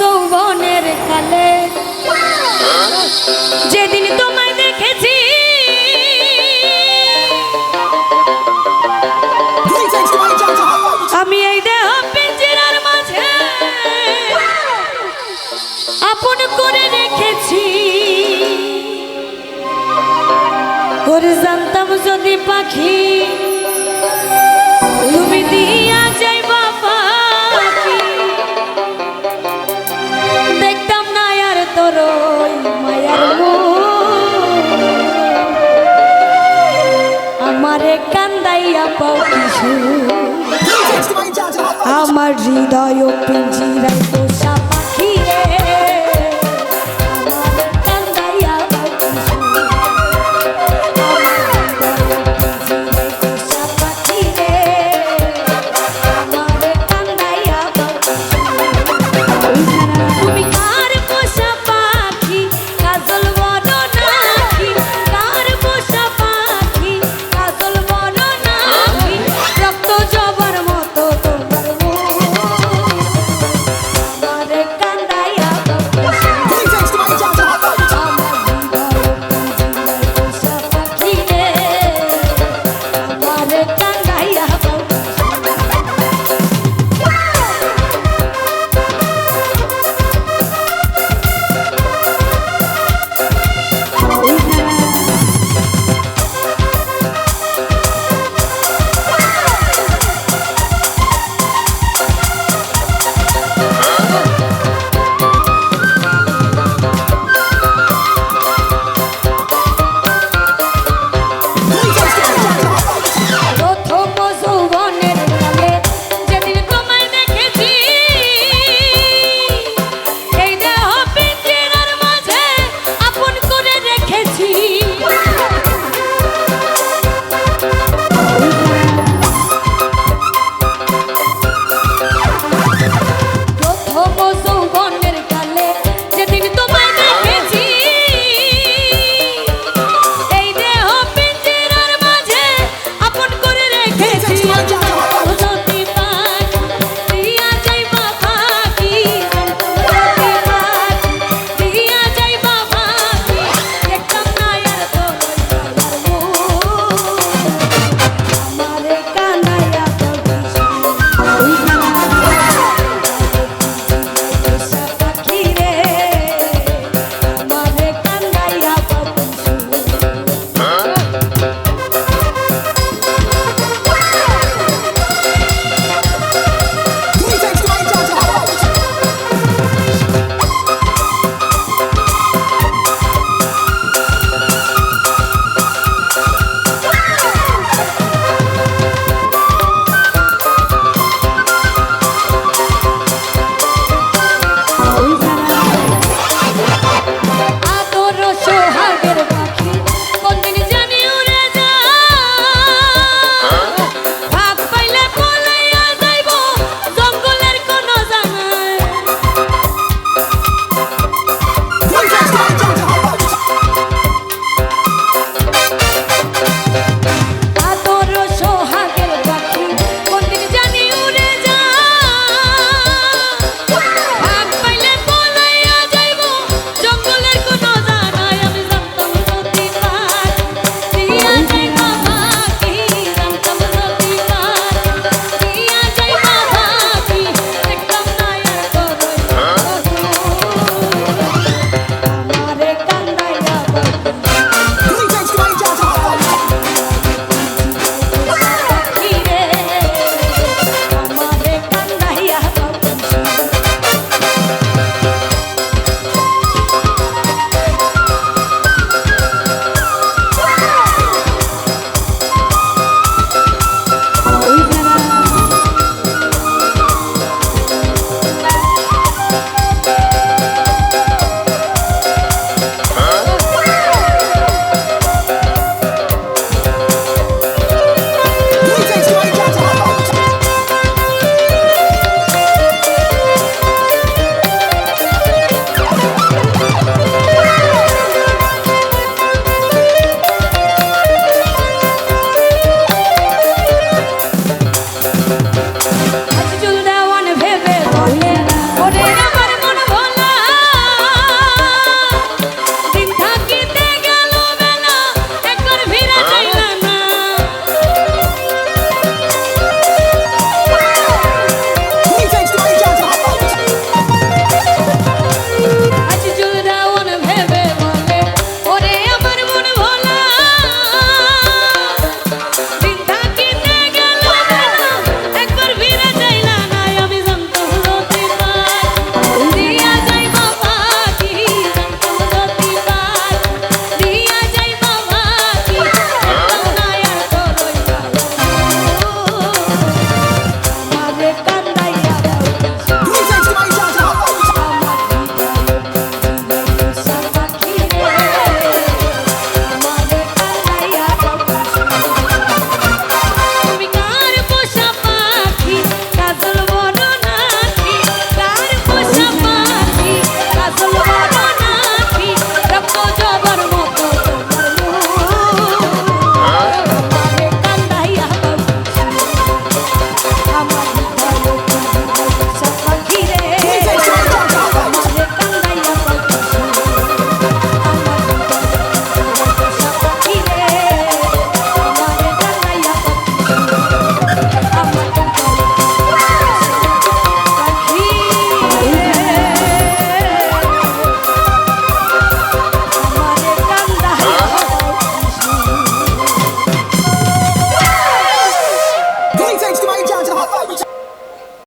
যৌবনের কালে। যেদিন তোমায় দেখেছি। আমি এই দেহ পিঞ্জিরার মাঝে আপন করে রেখেছি। ওর জানতাম যদি পাখি আমার হৃদয় পিঞ্জিরায়